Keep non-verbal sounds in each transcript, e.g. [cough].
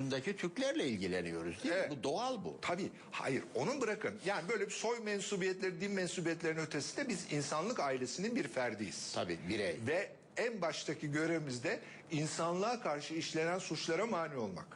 Daki Türklerle ilgileniyoruz değil Evet. mi? Bu doğal bu. Tabii hayır onu bırakın. Yani böyle bir soy mensubiyetleri, din mensubiyetlerinin ötesinde biz insanlık ailesinin bir ferdiyiz. Tabii birey. Ve en baştaki görevimiz de insanlığa karşı işlenen suçlara mani olmak.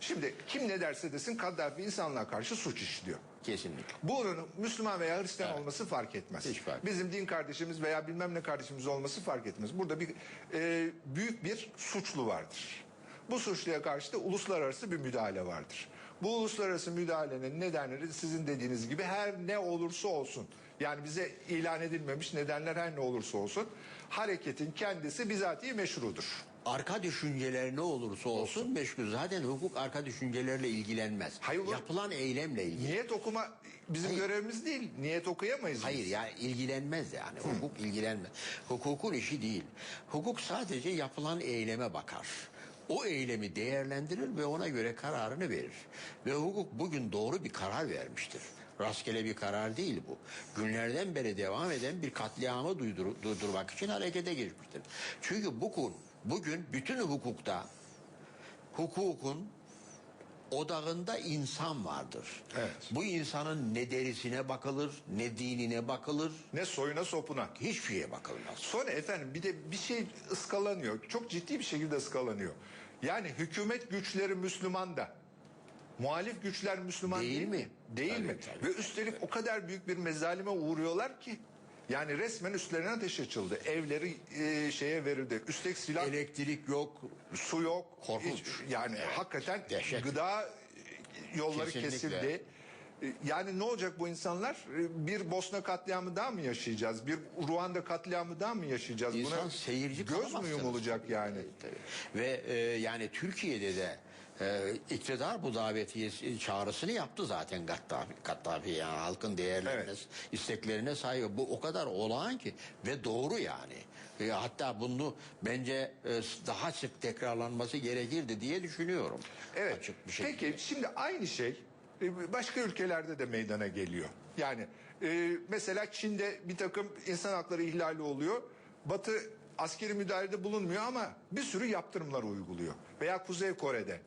Şimdi kim ne derse desin Kaddafi insanlığa karşı suç işliyor. Kesinlikle. Bunun Müslüman veya Hristiyan Evet. olması fark etmez. Hiç fark Bizim din kardeşimiz veya bilmem ne kardeşimiz olması fark etmez. Burada bir e, büyük bir suçlu vardır. Bu suçluya karşı da uluslararası bir müdahale vardır. Bu uluslararası müdahalenin nedenleri sizin dediğiniz gibi her ne olursa olsun. Yani bize ilan edilmemiş nedenler her ne olursa olsun. Hareketin kendisi bizatihi meşrudur. Arka düşünceler ne olursa olsun, meşgul. Zaten hukuk arka düşüncelerle ilgilenmez. Hayır, Yapılan eylemle ilgilenir. Niyet okuma bizim Hayır. görevimiz değil. Niyet okuyamayız biz. Hayır yani ilgilenmez yani. Hukuk ilgilenmez. Hukukun işi değil. Hukuk sadece yapılan eyleme bakar. O eylemi değerlendirir ve ona göre kararını verir. Ve hukuk bugün doğru bir karar vermiştir. Rastgele bir karar değil bu. Günlerden beri devam eden bir katliamı duydur- durdurmak için harekete geçmiştir. Çünkü bugün, bugün bütün hukukta hukukun odağında insan vardır. Evet. Bu insanın ne derisine bakılır, ne dinine bakılır, Ne soyuna sopuna. hiçbir şeye bakılmaz. Sonra efendim bir de bir şey ıskalanıyor. Çok ciddi bir şekilde ıskalanıyor. Yani hükümet güçleri Müslüman da. Muhalif güçler Müslüman Değil değil, mi? Değil Tabii, mi? tabii, Ve üstelik o kadar büyük bir mezalime uğruyorlar ki. Yani resmen üstlerine ateş açıldı. Evleri e, şeye verildi. Üstelik silah, Elektrik yok, su yok. Korkunç. Hiç- yani hakikaten Dehşet. gıda yolları Kesinlikle. kesildi. E, Yani ne olacak bu insanlar? E, Bir Bosna katliamı daha mı yaşayacağız? Bir Ruanda katliamı daha mı yaşayacağız? İnsan Buna seyirci göz mü yumulacak yani? Tabii. Ve e, yani Türkiye'de de e, iktidar bu davetiye çağrısını yaptı zaten Gattafi, Gattafi yani halkın değerlerine, Evet. isteklerine saygı. Bu o kadar olağan ki ve doğru yani. E, hatta bunu bence e, daha sık tekrarlanması gerekirdi diye düşünüyorum. Evet. Açık bir şekilde. Peki şimdi aynı şey e, başka ülkelerde de meydana geliyor. Yani e, mesela Çin'de bir takım insan hakları ihlali oluyor. Batı askeri müdahalede bulunmuyor ama bir sürü yaptırımlar uyguluyor. Veya Kuzey Kore'de.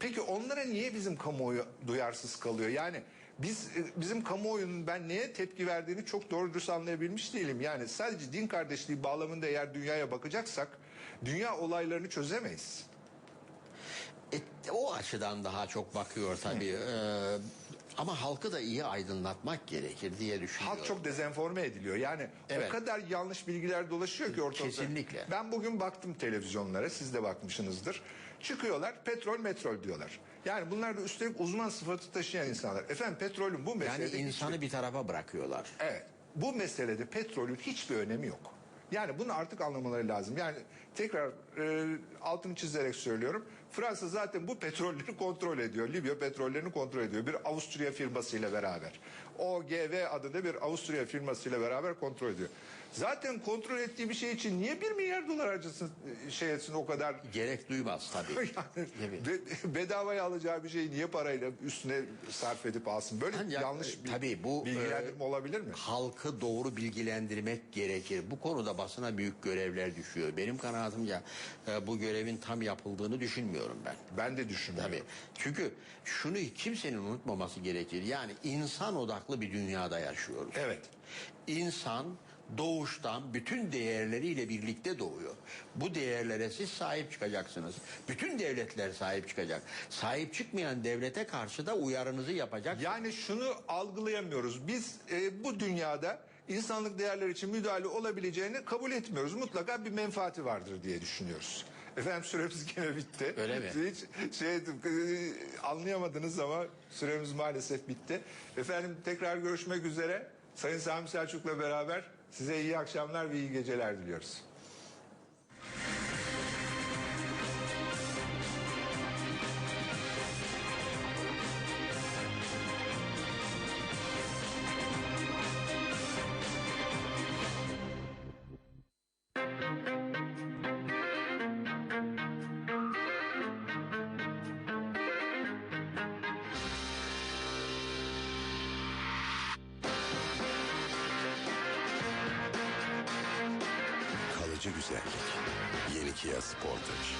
Peki onlara niye bizim kamuoyu duyarsız kalıyor? Yani biz e, bizim kamuoyunun ben neye tepki verdiğini çok doğru dürüst anlayabilmiş değilim. Yani sadece din kardeşliği bağlamında eğer dünyaya bakacaksak dünya olaylarını çözemeyiz. E, o açıdan daha çok bakıyor tabii. E, ama halkı da iyi aydınlatmak gerekir diye düşünüyorum. Halk çok dezenforme ediliyor. Yani Evet. o kadar yanlış bilgiler dolaşıyor ki ortalıkta. Kesinlikle. Ben bugün baktım televizyonlara, siz de bakmışsınızdır. Çıkıyorlar, petrol metrol diyorlar. Yani bunlar da üstelik uzman sıfatı taşıyan insanlar. Efendim petrolün bu yani meselede insanı hiçbir- bir tarafa bırakıyorlar. Evet. Bu meselede petrolün hiçbir önemi yok. Yani bunu artık anlamaları lazım. Yani tekrar e, altını çizerek söylüyorum. Fransa zaten bu petrolleri kontrol ediyor. Libya petrollerini kontrol ediyor. Bir Avusturya firmasıyla beraber. OGV adında bir Avusturya firmasıyla beraber kontrol ediyor. Zaten kontrol ettiği bir şey için niye bir milyar dolar harcasın e, şey etsin o kadar [laughs] Gerek duymaz tabii. [laughs] yani Evet. be- bedavaya alacağı bir şeyi niye parayla üstüne sarf edip alsın? Böyle Yani ya- yanlış bir tabii bu, bilgilendirme e, olabilir mi? Halkı doğru bilgilendirmek gerekir. Bu konuda basına büyük görevler düşüyor. Benim kanaatimce e, bu görevin tam yapıldığını düşünmüyorum ben. Ben de düşünüyorum. Tabii. Çünkü şunu kimsenin unutmaması gerekir. Yani insan odaklı bir dünyada yaşıyoruz. Evet. İnsan doğuştan bütün değerleriyle birlikte doğuyor. Bu değerlere siz sahip çıkacaksınız. Bütün devletler sahip çıkacak. Sahip çıkmayan devlete karşı da uyarınızı yapacak. Yani şunu algılayamıyoruz. Biz e, bu dünyada insanlık değerleri için müdahale olabileceğini kabul etmiyoruz. Mutlaka bir menfaati vardır diye düşünüyoruz. Efendim süremiz gene bitti. Öyle mi? Hiç şey anlayamadınız ama süremiz maalesef bitti. Efendim tekrar görüşmek üzere. Sayın Sami Selçuk'la beraber size iyi akşamlar ve iyi geceler diliyoruz. Güzellik. Yeni Kia Sportage.